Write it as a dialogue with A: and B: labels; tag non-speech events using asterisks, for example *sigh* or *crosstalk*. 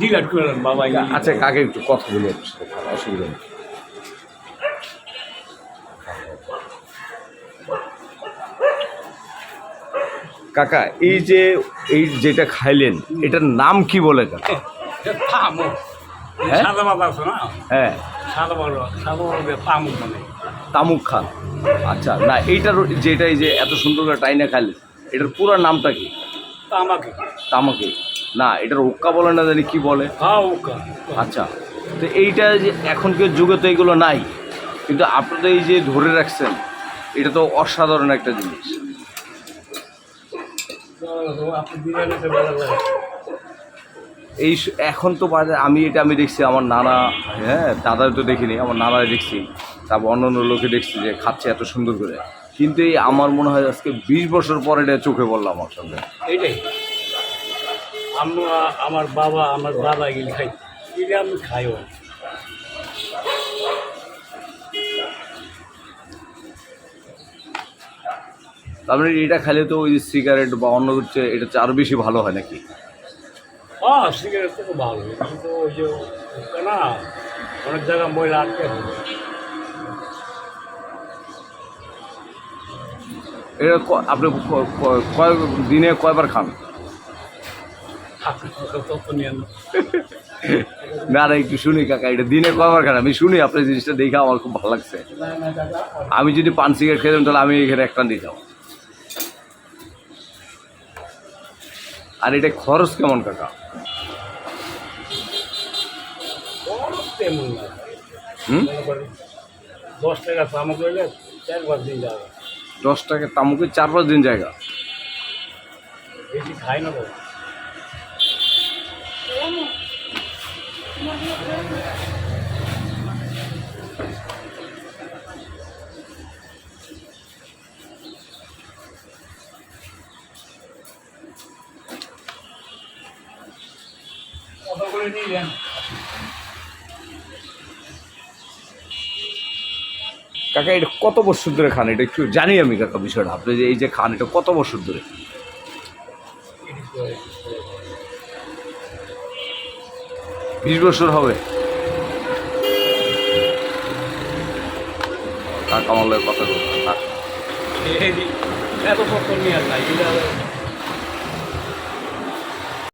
A: Dealer
B: আচ্ছা কাকে একটু কথা বলে অসুবিধা নেই। কাকা এই যে এই যেটা খাইলেন এটার নাম কি বলে কাকা?
A: হ্যাঁ?
B: হ্যাঁ।
A: সাদা বলো
B: হ্যাঁ।
A: সাদা বলবে পামুক মানে।
B: তামুক খান। আচ্ছা না এইটার যেটা এই যে এত সুন্দর করে টাইনা খাইলেন এটার পুরো নামটা কি?
A: আমাকে
B: তামাকে। না এটার উক্কা বলে না জানি কি বলে।
A: হ্যাঁ ওকা
B: আচ্ছা তো এইটা যে এখনকার যুগে তো এগুলো নাই কিন্তু আপনারা এই যে ধরে রাখছেন এটা তো অসাধারণ একটা জিনিস। এই এখন তো বাজার আমি এটা আমি দেখছি আমার নানা হ্যাঁ দাদা তো দেখিনি আমার নানা দেখছি। তারপর অন্য অন্য লোকে দেখছি যে খাচ্ছে এত সুন্দর করে। কিন্তু এই আমার মনে হয় আজকে বিশ বছর পরে এটা চোখে পড়লাম আমার সঙ্গে।
A: এইটাই। আমরা আমার বাবা আমার দাদা এগুলি খাই এগুলি আমি খাইও
B: তারপরে এটা খেলে তো ওই সিগারেট বা অন্য হচ্ছে এটা আরও বেশি ভালো হয় নাকি?
A: হ্যাঁ সিগারেট ভালো। কিন্তু ওই যে না অনেক জায়গায় ময়লা আটকে।
B: এটা আপনি কয় দিনে কয়বার খান। *laughs* না না একটু শুনি কাকা এটা দিনে কয়বার খান? আমি শুনি আপনার জিনিসটা দেখে আমার খুব ভালো লাগছে। আমি যদি পান সিগারেট খেতাম তাহলে আমি এখানে একটা দিতাম আর এটা খরচ কেমন কাকা?
A: তেমন না।
B: হুম?
A: দশ টাকা সামগ্রী করলে চার পাঁচ দিন যাবে
B: দশ টাকা তামুকে চার পাঁচ দিন জায়গা?
A: বেশি খাই না নিলেন?
B: কাকা, এটা কত বছর ধরে খান? এটা একটু জানি আমি কাকা বিষয়টা, আপনি যে এই যে খান, এটা কত বছর ধরে? বিশ বছর হবে। কাকা লগে কথা